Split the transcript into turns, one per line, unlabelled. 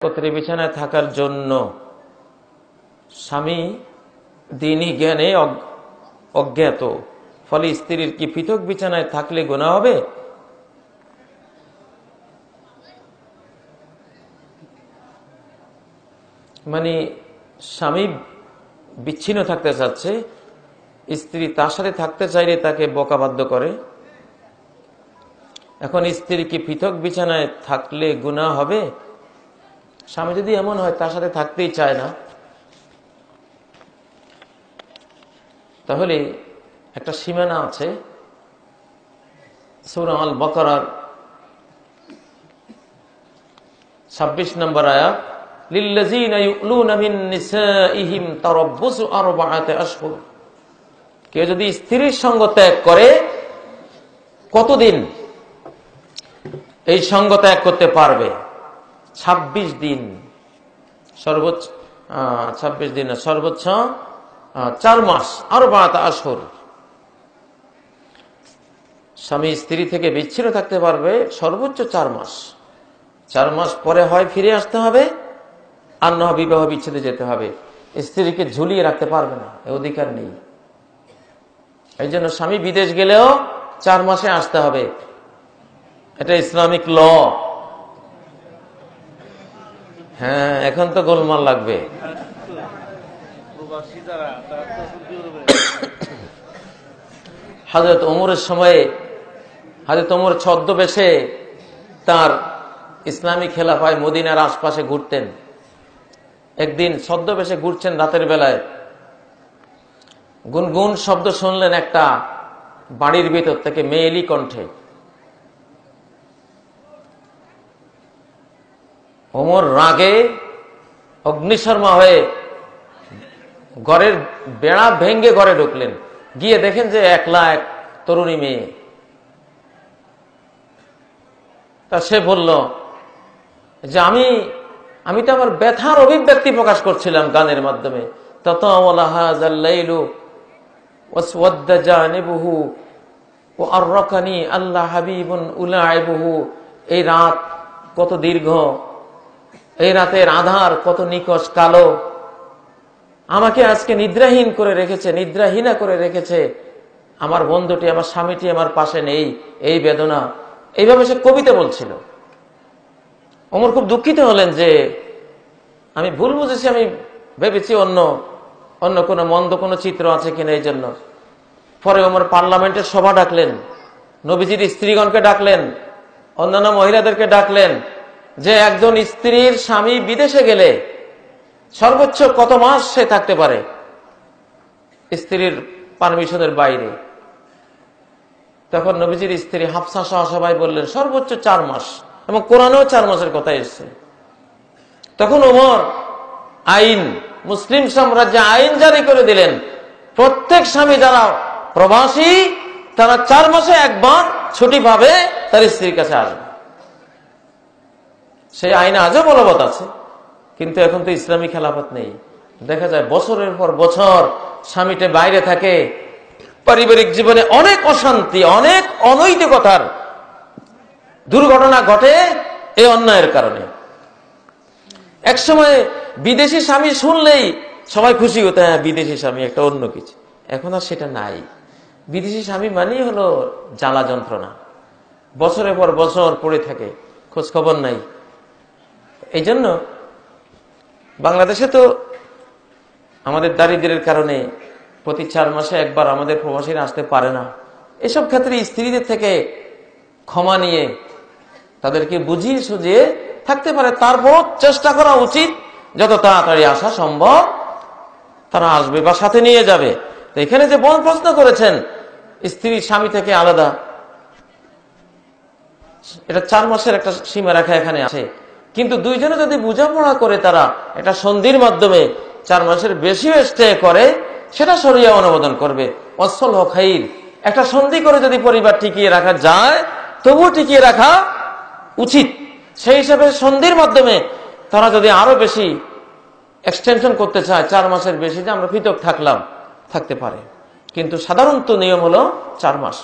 একত্রে বিছানায় থাকার জন্য স্বামী দিনই জ্ঞানে অজ্ঞাত। ফলে স্ত্রীর কি পৃথক বিছানায় থাকলে গোনা হবে? মানে স্বামী বিচ্ছিন্ন থাকতে চাচ্ছে, স্ত্রী তার সাথে থাকতে চাইলে তাকে বকাবাধ্য করে। এখন স্ত্রী কি পৃথক বিছানায় থাকলে গুণা হবে? স্বামী যদি এমন হয়, তার সাথে থাকতেই চায় না। তাহলে একটা সীমানা আছে। সুরাল বকরার ছাব্বিশ নম্বর আশহুর। কেউ যদি স্ত্রীর সঙ্গ ত্যাগ করে, কতদিন এই সঙ্গ ত্যাগ করতে পারবে? ২৬ দিন। সর্বোচ্চ ছাব্বিশ দিন সর্বোচ্চ চার মাস। আরও বাড়াতে আসর স্বামী স্ত্রী থেকে বিচ্ছিন্ন থাকতে পারবে সর্বোচ্চ চার মাস। চার মাস পরে হয় ফিরে আসতে হবে, আর না বিবাহ বিচ্ছেদে যেতে হবে। স্ত্রীকে ঝুলিয়ে রাখতে পারবে না, এ অধিকার নেই। এই জন্য স্বামী বিদেশ গেলেও চার মাসে আসতে হবে। এটা ইসলামিক ল। হ্যাঁ এখন তো গোলমাল লাগবে। হাজরত ওমরের সময়ে হাজরত ওমর ছদ্মবেশে তার ইসলামী খেলা খেলাফায় মদিনার আশপাশে ঘুরতেন। একদিন ছদ্মবেশে ঘুরছেন রাতের বেলায়। গুনগুন শব্দ শুনলেন একটা বাড়ির ভিতর থেকে মেয়েলি কণ্ঠে। ওমর রাগে অগ্নিশর্মা হয়ে ঘরের বেড়া ভেঙ্গে ঘরে ঢুকলেন। গিয়ে দেখেন যে একলা এক তরুণী মেয়ে। তা সে বলল, যে আমি আমি তো আমার ব্যথার অভিব্যক্তি প্রকাশ করছিলাম গানের মাধ্যমে। তত আমলাহাজাল্লাইলু ওয়াসওয়াদ্দা জানিবুহু ও আল্লাহ হাবিবুন উলাইবুহু। এই রাত কত দীর্ঘ এই রাতের আধার কত নিকষ কালো। আমাকে আজকে নিদ্রাহীন করে রেখেছে, নিদ্রাহীনা করে রেখেছে। আমার বন্ধুটি, আমার স্বামীটি আমার পাশে নেই, এই বেদনা। এইভাবে সে কবিতা বলছিল। ওমর খুব দুঃখিত হলেন যে আমি ভুল বুঝেছি, আমি ভেবেছি অন্য অন্য কোনো মন্দ কোনো চিত্র আছে কিনা এই জন্য। পরে ওমর পার্লামেন্টের সভা ডাকলেন, নবীজির স্ত্রীগণকে ডাকলেন, অন্যান্য মহিলাদেরকে ডাকলেন যে একজন স্ত্রীর স্বামী বিদেশে গেলে সর্বোচ্চ কত মাস সে থাকতে পারে? স্ত্রীর পারমিশনের বাইরে। তখন নবীজির স্ত্রী হাফসা সহ সবাই বললেন, সর্বোচ্চ চার মাস। এবং কোরআনেও চার মাসের কথা এসছে। তখন ওমর আইন, মুসলিম সাম্রাজ্যে আইন জারি করে দিলেন। প্রত্যেক স্বামী যারা প্রবাসী, তারা চার মাসে একবার ছুটি পাবে, তার স্ত্রীর কাছে আসবে। সেই আইন আজও বলবৎ আছে, কিন্তু এখন তো ইসলামী খেলাফত নেই। দেখা যায় বছরের পর বছর স্বামীটা বাইরে থাকে, পারিবারিক জীবনে অনেক অশান্তি, অনেক অনৈতিকতার দুর্ঘটনা ঘটে এই অন্যায়ের কারণে। এক সময় বিদেশি স্বামী শুনলেই সবাই খুশি হতো হ্যাঁ বিদেশি স্বামী একটা অন্য কিছু। এখন আর সেটা নাই। বিদেশি স্বামী মানেই হলো জ্বালা যন্ত্রণা। বছরের পর বছর পড়ে থাকে খোঁজ খবর নাই। এই জন্য বাংলাদেশে তো আমাদের দারিদ্রের কারণে প্রতি চার মাসে একবার আমাদের প্রবাসীরা আসতে পারে না। এসব ক্ষেত্রে স্ত্রীদের থেকে ক্ষমা নিয়ে তাদেরকে বুঝিয়ে সুঝিয়ে থাকতে পারে। তারপর চেষ্টা করা উচিত যত তাড়াতাড়ি আসা সম্ভব তারা আসবে বা সাথে নিয়ে যাবে। তো এখানে যে বোন প্রশ্ন করেছেন, স্ত্রী স্বামী থেকে আলাদা। এটা চার মাসের একটা সীমা রেখা এখানে আছে। কিন্তু দুইজনে যদি বোঝাপড়া করে তারা একটা সন্ধির মাধ্যমে চার মাসের বেশি স্টে করে, সেটা সরিয়া অনুমোদন করবে। অসল হখাইর একটা সন্ধি করে যদি পরিবার টিকিয়ে রাখা যায়, তবুও টিকিয়ে রাখা উচিত। সেই হিসাবে সন্ধির মাধ্যমে তারা যদি আরও বেশি এক্সটেনশন করতে চায়, চার মাসের বেশি যে আমরা পৃথক থাকলাম, থাকতে পারে। কিন্তু সাধারণত নিয়ম হলো চার মাস।